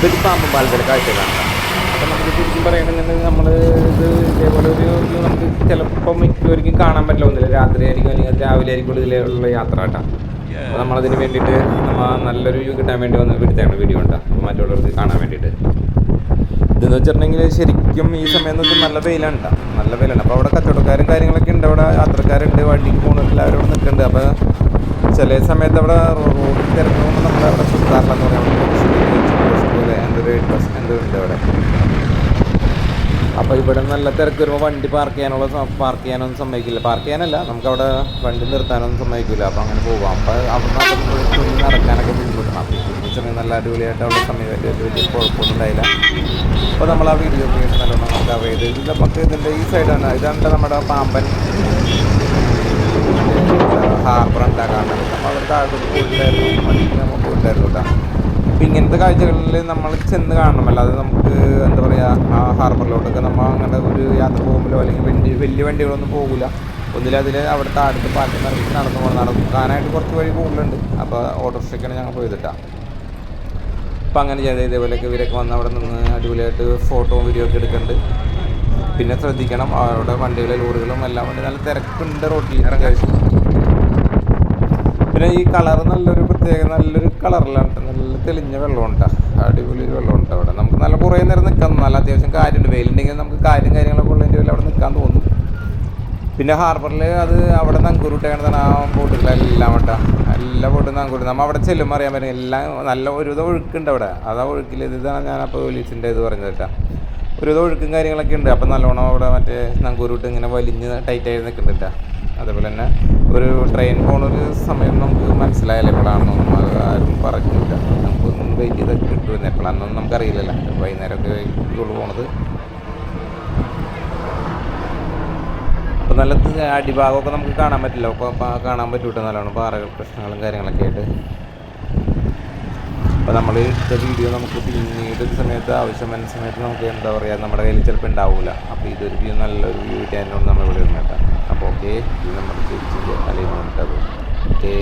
അതൊരു പാമ്പും പാലത്തിലെ കാഴ്ചകളാണ് അപ്പം നമുക്ക് ശരിക്കും പറയുകയാണെന്നുണ്ടെങ്കിൽ നമ്മൾ ഇത് ഇതേപോലെ ഒരു നമുക്ക് ചിലപ്പോൾ മിക്കവർക്കും കാണാൻ പറ്റില്ല. രാത്രി ആയിരിക്കും അല്ലെങ്കിൽ രാവിലെ ആയിരിക്കും ഇതിലുള്ള യാത്ര കേട്ടോ അപ്പോൾ നമ്മളതിന് വേണ്ടിയിട്ട് നമ്മൾ നല്ലൊരു വ്യൂ കിട്ടാൻ വേണ്ടി വന്ന് എടുത്താണ് വീഡിയോ ഉണ്ടാ മറ്റുള്ളവർക്ക് കാണാൻ വേണ്ടിയിട്ട്. ഇതെന്ന് വെച്ചിട്ടുണ്ടെങ്കിൽ ശരിക്കും ഈ സമയം നോക്കി നല്ല വെയിലാണ് കേട്ടോ നല്ല വെയിലാണ്. അപ്പോൾ അവിടെ കച്ചവടക്കാരും കാര്യങ്ങളൊക്കെ ഉണ്ട്. അവിടെ യാത്രക്കാരുണ്ട്. വണ്ടിക്ക് പോകുന്നുണ്ട് എല്ലാവരും അവിടെ നിൽക്കുന്നുണ്ട്. അപ്പോൾ ചില സമയത്ത് അവിടെ റോഡിൽ തിരക്കുമ്പോൾ നമ്മൾ അവിടെ പറയാം ഉണ്ട് ഇവിടെ. അപ്പോൾ ഇവിടെ നല്ല തിരക്ക് വരുമ്പോൾ വണ്ടി പാർക്ക് ചെയ്യാനുള്ള പാർക്ക് ചെയ്യാനൊന്നും സമ്മതിക്കില്ല. പാർക്ക് ചെയ്യാനല്ല നമുക്ക് അവിടെ വണ്ടി നിർത്താനൊന്നും സമ്മതിക്കില്ല അപ്പോൾ അങ്ങനെ പോകാം അപ്പോൾ അവിടെ നിന്ന് നടക്കാനൊക്കെ ബുദ്ധിമുട്ടണം. അപ്പോൾ സമയം നല്ല അടിപൊളിയായിട്ട് അവിടെ സമയം വലിയ വലിയ കുഴപ്പമൊന്നും ഉണ്ടായില്ല. അപ്പോൾ നമ്മൾ ആ വീഡിയോ നല്ലോണം നമുക്ക് അവൈ ചെയ്ത് ഇതിന്റെ നമുക്ക് ഇതിന്റെ ഈ സൈഡാണ് ഇതാണ് നമ്മുടെ പാമ്പൻ ഹാർബർ ഉണ്ടാക്കാൻ അപ്പോൾ അവർ താഴോട്ട് പോയിട്ടുണ്ടായിരുന്നു. വണ്ടിക്ക് നമ്മൾ പോയിട്ടുണ്ടായിരുന്നു കേട്ടോ. അപ്പോൾ ഇങ്ങനത്തെ കാഴ്ചകളിൽ നമ്മൾ ചെന്ന് കാണണമല്ലോ. അത് നമുക്ക് എന്താ പറയുക ആ ഹാർബറിലോട്ടൊക്കെ നമ്മൾ അങ്ങനെ ഒരു യാത്ര പോകുമ്പോഴോ അല്ലെങ്കിൽ വണ്ടി വലിയ വണ്ടികളൊന്നും പോകില്ല ഒന്നിലതിൽ അവിടുത്തെ അടുത്ത് പാലത്തിൽ നിറച്ച് നടന്നു പോകണം നടക്കാനായിട്ട് കുറച്ച് വഴി കൂടുതലുണ്ട് അപ്പോൾ ഓട്ടോറിക്ഷയ്ക്കാണ് ഞങ്ങൾ പോയതിട്ടാ അപ്പം അങ്ങനെ ചെയ്ത് ഇതേപോലെയൊക്കെ ഇവരൊക്കെ വന്ന് അവിടെ നിന്ന് അടിപൊളിയായിട്ട് ഫോട്ടോ വീഡിയോ ഒക്കെ എടുക്കുന്നുണ്ട് പിന്നെ ശ്രദ്ധിക്കണം. അവരുടെ വണ്ടികളെ ലോറികളും എല്ലാം വണ്ടി നല്ല തിരക്കുണ്ട് റോട്ടിൽ അത്യാവശ്യം. പിന്നെ ഈ കളർ നല്ലൊരു പ്രത്യേക നല്ലൊരു കളറിലാണ്. നല്ല തെളിഞ്ഞ വെള്ളമുണ്ട്. അടിപൊളി ഒരു വെള്ളമുണ്ട് അവിടെ. നമുക്ക് നല്ല കുറേ നേരം നിൽക്കാം നല്ല അത്യാവശ്യം കാര്യമുണ്ട്. വെയിലുണ്ടെങ്കിൽ നമുക്ക് കാര്യം കാര്യങ്ങളൊക്കെ ഉള്ളതിന്റെ പേരിൽ അവിടെ നിൽക്കാൻ തോന്നും. പിന്നെ ഹാർബറിൽ അത് അവിടെ നങ്കൂറിട്ടാണ് ആ ബോട്ടുകളെല്ലാം കേട്ടോ എല്ലാ ബോട്ടും നങ്കൂർ നമ്മൾ അവിടെ ചെല്ലുമ്പോൾ അറിയാൻ പറ്റും. എല്ലാം നല്ല ഒരുവിധം ഒഴുക്കുണ്ട് അവിടെ. അതാ ഒഴുക്കിൽ ഇതാണ് ഞാനപ്പോൾ പോലീസിന്റെ ഇത് പറഞ്ഞത് കേട്ടോ. ഒരുവിധം ഒഴുക്കും കാര്യങ്ങളൊക്കെ ഉണ്ട്. അപ്പം നല്ലോണം അവിടെ മറ്റേ നങ്കൂരുട്ട് ഇങ്ങനെ വലിഞ്ഞ് ടൈറ്റായി നിൽക്കുന്നുണ്ട് കേട്ടോ. അതേപോലെ തന്നെ ഒരു ട്രെയിൻ പോണൊരു സമയം നമുക്ക് മനസ്സിലായാലും എപ്പോഴാണെന്നൊന്നും പറഞ്ഞില്ല. നമുക്കൊന്നും വെയിറ്റ് ചെയ്തൊക്കെ കിട്ടുമെന്ന് എപ്പോഴാണെന്നൊന്നും നമുക്കറിയില്ലല്ലോ. വൈകുന്നേരമൊക്കെ ഇതുള്ളൂ പോണത്. അപ്പോൾ നല്ല അടിഭാഗമൊക്കെ നമുക്ക് കാണാൻ പറ്റില്ല. അപ്പോൾ കാണാൻ പറ്റൂട്ടോ നല്ലോണം പാറകൾ പ്രശ്നങ്ങളും കാര്യങ്ങളൊക്കെ ആയിട്ട്. അപ്പോൾ നമ്മൾ എടുത്ത വീഡിയോ നമുക്ക് പിന്നീട് ഒരു സമയത്ത് ആവശ്യം വരുന്ന സമയത്ത് നമുക്ക് എന്താ പറയുക നമ്മുടെ കയ്യിൽ ചിലപ്പോൾ ഉണ്ടാവില്ല അപ്പോൾ ഇതൊരു വ്യൂ നല്ലൊരു വ്യൂ കിട്ടാനാണ് നമ്മൾ ഇവിടെ ഇരുന്നേക്കാം അപ്പോൾ ഓക്കെ ഇത് നമ്മുടെ തിരിച്ചിന്റെ അല്ലെങ്കിൽ നമുക്കത് ഓക്കേ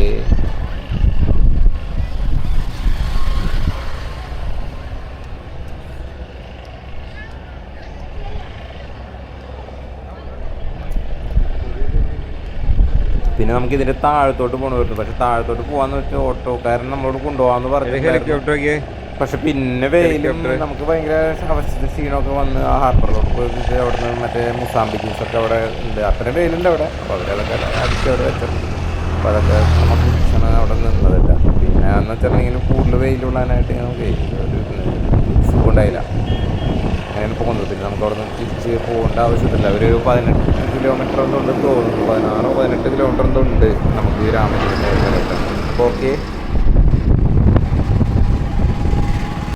പിന്നെ നമുക്ക് ഇതിന്റെ താഴത്തോട്ട് പോകണ പറ്റും പക്ഷെ താഴത്തോട്ട് പോകാന്ന് വെച്ചാൽ ഓട്ടോക്കാരൻ നമ്മളോട് കൊണ്ടുപോകാന്ന് പറഞ്ഞു പക്ഷെ പിന്നെ വെയിലും നമുക്ക് ഭയങ്കര അവസ്ഥ ക്ഷീണമൊക്കെ വന്ന് ആ ഹാർബറിലോട്ട് പോയിട്ട് അവിടെ നിന്ന് മറ്റേ മുസാമ്പി ജ്യൂസ് ഒക്കെ അവിടെ ഉണ്ട്. അത്രയും വെയിലുണ്ട് അവിടെ. അപ്പോൾ അവരതൊക്കെ അടിച്ച് അവിടെ വെച്ചിട്ടുണ്ട് അപ്പോൾ അതൊക്കെ നമുക്ക് ഭക്ഷണം അവിടെ നിന്നതല്ല പിന്നെ എന്ന് വെച്ചിട്ടുണ്ടെങ്കിൽ കൂടുതൽ വെയിലുള്ളതിനായിട്ട് നമുക്ക് ഒരു സുഖം ഉണ്ടായില്ല പിന്നെ നമുക്ക് അവിടെ നിന്ന് തിരിച്ച് പോകേണ്ട ആവശ്യമില്ല ഒരു പതിനെട്ട് കിലോമീറ്റർ എന്തുകൊണ്ട് തോന്നുന്നു. പതിനാറോ പതിനെട്ട് കിലോമീറ്റർ എന്തോ ഉണ്ട് നമുക്ക് രാമചന്ദ്രന്റെ അപ്പോൾ ഓക്കെ